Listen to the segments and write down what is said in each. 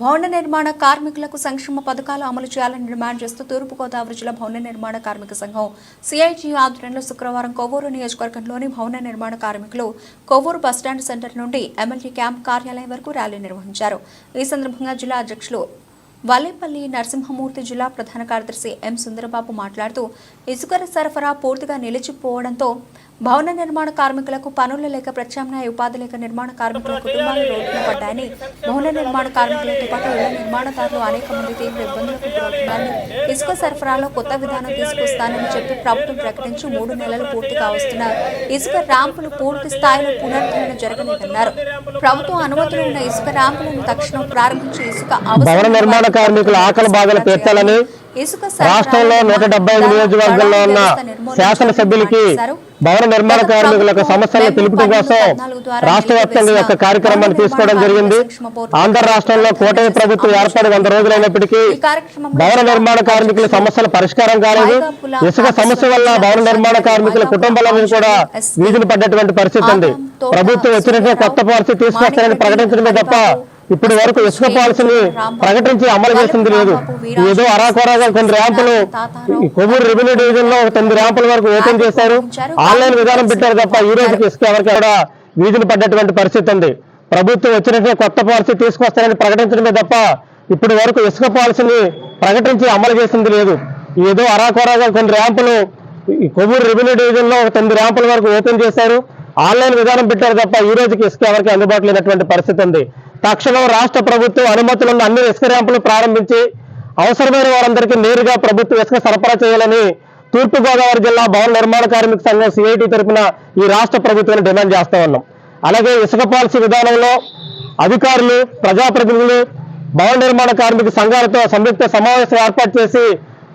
భవన నిర్మాణ కార్మికులకు సంక్షేమ పథకాలు అమలు చేయాలని డిమాండ్ చేస్తూ తూర్పుగోదావరి జిల్లా భవన నిర్మాణ కార్మిక సంఘం సిఐటి ఆధ్వర్యంలో శుక్రవారం కొవ్వూరు నియోజకవర్గంలోని భవన నిర్మాణ కార్మికులు కొవ్వూరు బస్టాండ్ సెంటర్ నుండి ఎమ్మెల్యే క్యాంప్ కార్యాలయం వరకు ర్యాలీ నిర్వహించారు. ఈ సందర్భంగా జిల్లా అధ్యక్షులు వల్లేపల్లి నరసింహమూర్తి జిల్లా ప్రధాన కార్యదర్శి ఎం సుందరబాబు మాట్లాడుతూ ఇసుక సరఫరా పూర్తిగా నిలిచిపోవడంతో భవన నిర్మాణ కార్మికులకు పనులు లేక ప్రత్యామ్నాయ ఉపాధి లేక నిర్మాణ కార్మికుల కుటుంబాలు రోడ్డున పడ్డాయని భవన నిర్మాణ కార్మికులతో పాటు ఇళ్ళ నిర్మాణదారులు అనేక మంది తీవ్ర ఇబ్బందులకు గురవుతున్నారని ఇసుక సరఫరాలో కొత్త విధానం తీసుకొస్తానని చెప్పి ప్రభుత్వం ప్రకటించి మూడు నెలలు పూర్తిగా వస్తున్న ఇసుక ర్యాంపులు పూర్తి స్థాయిలో పునరుద్ధరణ జరగలేదన్నారు. ప్రభుత్వం అనుమతులు ఉన్న ఇసుక ర్యాంపులను తక్షణం ప్రారంభించి ఇసుక భవన నిర్మాణ కార్మికుల ఆకలి బాధలు తీర్చాలని ఇసుక రాష్ట్రంలో నూట డెబ్బై ఐదు నియోజకవర్గాల్లో ఉన్న శాసనసభ్యులకి భవన నిర్మాణ కార్మికులకు సమస్యలను తెలుపడం కోసం రాష్ట్ర వ్యాప్తంగా యొక్క కార్యక్రమాన్ని తీసుకోవడం జరిగింది. ఆంధ్ర రాష్ట్రంలో కూటమి ప్రభుత్వం ఏర్పడి వంద రోజులైనప్పటికీ భవన నిర్మాణ కార్మికుల సమస్యల పరిష్కారం కాలేదు. ఇసుక సమస్య వల్ల భవన నిర్మాణ కార్మికుల కుటుంబాలను కూడా వీధిని పడ్డటువంటి పరిస్థితి ఉంది. ప్రభుత్వం వచ్చినట్టు కొత్త పాలసీ తీసుకొస్తారని ప్రకటించడమే తప్ప ఇప్పటి వరకు ఇసుక పాలసీని ప్రకటించి అమలు చేసింది లేదు. ఏదో అరాకొరాగా కొన్ని ర్యాంపులు ఈ కొవ్వూరు రెవెన్యూ డివిజన్లో తొమ్మిది ర్యాంపుల వరకు ఓపెన్ చేశారు. ఆన్లైన్ విధానం పెట్టారు తప్ప ఈ రోజుకి ఇసుక ఎవరికి కూడా వీధిని పడ్డటువంటి పరిస్థితి ఉంది. ప్రభుత్వం వచ్చినట్టు కొత్త పాలసీ తీసుకొస్తారని ప్రకటించడమే తప్ప ఇప్పటి వరకు ఇసుక పాలసీని ప్రకటించి అమలు చేసింది లేదు. ఏదో అరాకొరాగా కొన్ని ర్యాంపులు ఈ కొవ్వూరు రెవెన్యూ డివిజన్లో తొమ్మిది ర్యాంపుల వరకు ఓపెన్ చేశారు. ఆన్లైన్ విధానం పెట్టారు తప్ప ఈ రోజుకి ఇసుక ఎవరికి అందుబాటులో లేనటువంటి పరిస్థితి ఉంది. తక్షణం రాష్ట్ర ప్రభుత్వం అనుమతులున్న అన్ని ఇసుక ర్యాంపులు ప్రారంభించి అవసరమైన వారందరికీ నేరుగా ప్రభుత్వం ఇసుక సరఫరా చేయాలని తూర్పుగోదావరి జిల్లా భవన నిర్మాణ కార్మిక సంఘం సిఐటి తరపున ఈ రాష్ట్ర ప్రభుత్వాన్ని డిమాండ్ చేస్తా ఉన్నాం. అలాగే ఇసుక పాలసీ విధానంలో అధికారులు ప్రజాప్రతినిధులు భవన నిర్మాణ కార్మిక సంఘాలతో సంయుక్త సమావేశం ఏర్పాటు చేసి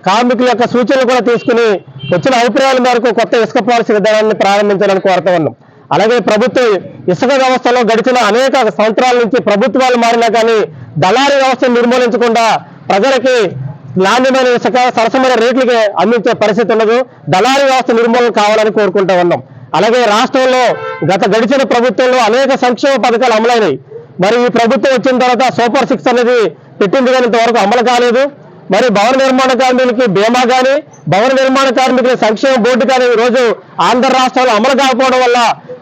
కార్మికుల యొక్క సూచనలు కూడా తీసుకుని వచ్చిన అభిప్రాయాల మేరకు కొత్త ఇసుక పాలసీ విధానాన్ని ప్రారంభించాలని కోరుతా ఉన్నాం. అలాగే ప్రభుత్వం ఇసుక వ్యవస్థలో గడిచిన అనేక సంవత్సరాల నుంచి ప్రభుత్వాలు మారినా కానీ దళారీ వ్యవస్థను నిర్మూలించకుండా ప్రజలకి నాణ్యమైన ఇసుక సరసమైన రేట్లకి అందించే పరిస్థితి ఉండదు దళారీ వ్యవస్థ నిర్మూలన కావాలని కోరుకుంటూ ఉన్నాం. అలాగే రాష్ట్రంలో గత గడిచిన ప్రభుత్వంలో అనేక సంక్షేమ పథకాలు అమలైనవి మరి ఈ ప్రభుత్వం వచ్చిన తర్వాత సూపర్ సిక్స్ అనేది పెట్టింది కానీ ఇంతవరకు అమలు కాలేదు. మరి భవన నిర్మాణ కార్మికులకి బీమా కానీ భవన నిర్మాణ కార్మికుల సంక్షేమ బోర్డు కానీ రోజు ఆంధ్ర రాష్ట్రంలో అమలు కాకపోవడం వల్ల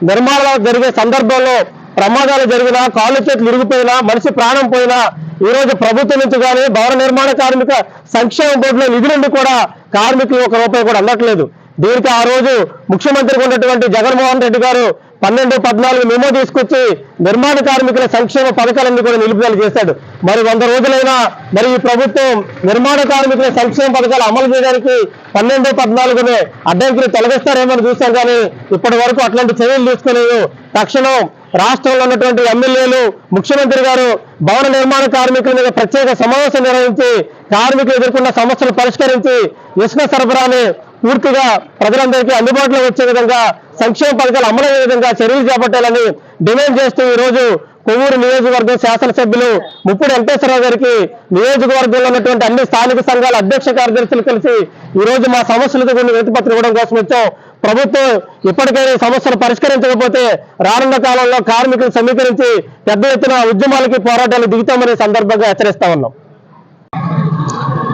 నిర్మాణాలు జరిగే సందర్భంలో ప్రమాదాలు జరిగినా కాళ్ళు చేతులు ఇరిగిపోయినా మనిషి ప్రాణం పోయినా ఈ రోజు ప్రభుత్వం నుంచి కానీ భవన నిర్మాణ కార్మిక సంక్షేమ బోర్డులో నిధుల కూడా కార్మికులు ఒక రూపాయి కూడా అందట్లేదు. దీనికి ఆ రోజు ముఖ్యమంత్రిగా ఉన్నటువంటి జగన్మోహన్ రెడ్డి గారు పన్నెండు పద్నాలుగు మెమో తీసుకొచ్చి నిర్మాణ కార్మికుల సంక్షేమ పథకాలన్నీ కూడా నిలుపుదల చేశాడు. మరి వంద రోజులైనా మరి ఈ ప్రభుత్వం నిర్మాణ కార్మికుల సంక్షేమ పథకాలు అమలు చేయడానికి పన్నెండు పద్నాలుగునే అడ్డంకులు తొలగిస్తారేమో అని చూశాం కానీ ఇప్పటి వరకు అట్లాంటి చర్యలు తీసుకోలేదు. తక్షణం రాష్ట్రంలో ఉన్నటువంటి ఎమ్మెల్యేలు ముఖ్యమంత్రి గారు భవన నిర్మాణ కార్మికుల మీద ప్రత్యేక సమావేశం నిర్వహించి కార్మికులు ఎదుర్కొన్న సమస్యలు పరిష్కరించి ఇసుక సరఫరాని పూర్తిగా ప్రజలందరికీ అందుబాటులో వచ్చే విధంగా సంక్షేమ పథకాలు అమలయ్యే విధంగా చర్యలు చేపట్టాలని డిమాండ్ చేస్తూ ఈ రోజు కొవ్వూరు నియోజకవర్గం శాసనసభ్యులు ముప్పుడు వెంకటేశ్వరరావు గారికి నియోజకవర్గంలో ఉన్నటువంటి అన్ని స్థానిక సంఘాల అధ్యక్ష కార్యదర్శులు కలిసి ఈ రోజు మా సమస్యలతో కొన్ని వినతిపత్రం ఇవ్వడం కోసం వచ్చాం. ప్రభుత్వం ఇప్పటికైనా సమస్యలు పరిష్కరించకపోతే రానున్న కాలంలో కార్మికులు సమీకరించి పెద్ద ఎత్తున ఉద్యమాలకి పోరాటాలు దిగుతామనే సందర్భంగా హెచ్చరిస్తా ఉన్నాం.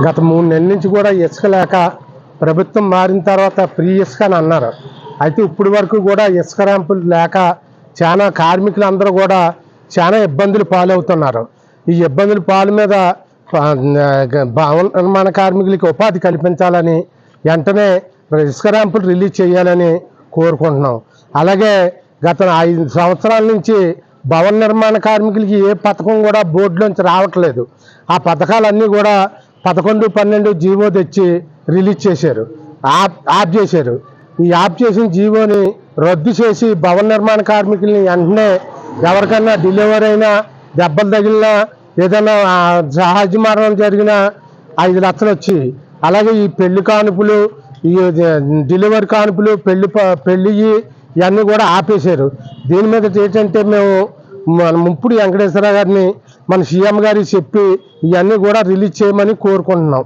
గత మూడు నెలల నుంచి కూడా ఇసుక లేక ప్రభుత్వం మారిన తర్వాత ఫ్రీ ఇసుక అని అన్నారు. అయితే ఇప్పటి వరకు కూడా ఇసుక ర్యాంపులు లేక చాలా కార్మికులందరూ కూడా చాలా ఇబ్బందులు పాలవుతున్నారు. ఈ ఇబ్బందుల పాలు మీద భవన నిర్మాణ కార్మికులకి ఉపాధి కల్పించాలని వెంటనే ఇసుక ర్యాంపులు రిలీజ్ చేయాలని కోరుకుంటున్నాం. అలాగే గత ఐదు సంవత్సరాల నుంచి భవన నిర్మాణ కార్మికులకి ఏ పథకం కూడా బోర్డులోంచి రావట్లేదు. ఆ పథకాలన్నీ కూడా పదకొండు పన్నెండు జీవో తెచ్చి రిలీజ్ చేశారు. ఆప్ ఆప్ చేశారు. ఈ ఆప్ చేసిన జీవోని రద్దు చేసి భవన నిర్మాణ కార్మికుల్ని వెంటనే ఎవరికన్నా డెలివరీ అయినా దెబ్బలు తగిలినా ఏదైనా సహజ మరణం జరిగినా ఐదు లక్షలు వచ్చి అలాగే ఈ పెళ్ళి కానుపులు ఈ డెలివరీ కానుపులు పెళ్ళి పెళ్ళి ఇవన్నీ కూడా ఆపేశారు. దీని మీద ఏంటంటే మేము మన ముప్పుడు వెంకటేశ్వర గారిని మన సీఎం గారికి చెప్పి ఇవన్నీ కూడా రిలీజ్ చేయమని కోరుకుంటున్నాం.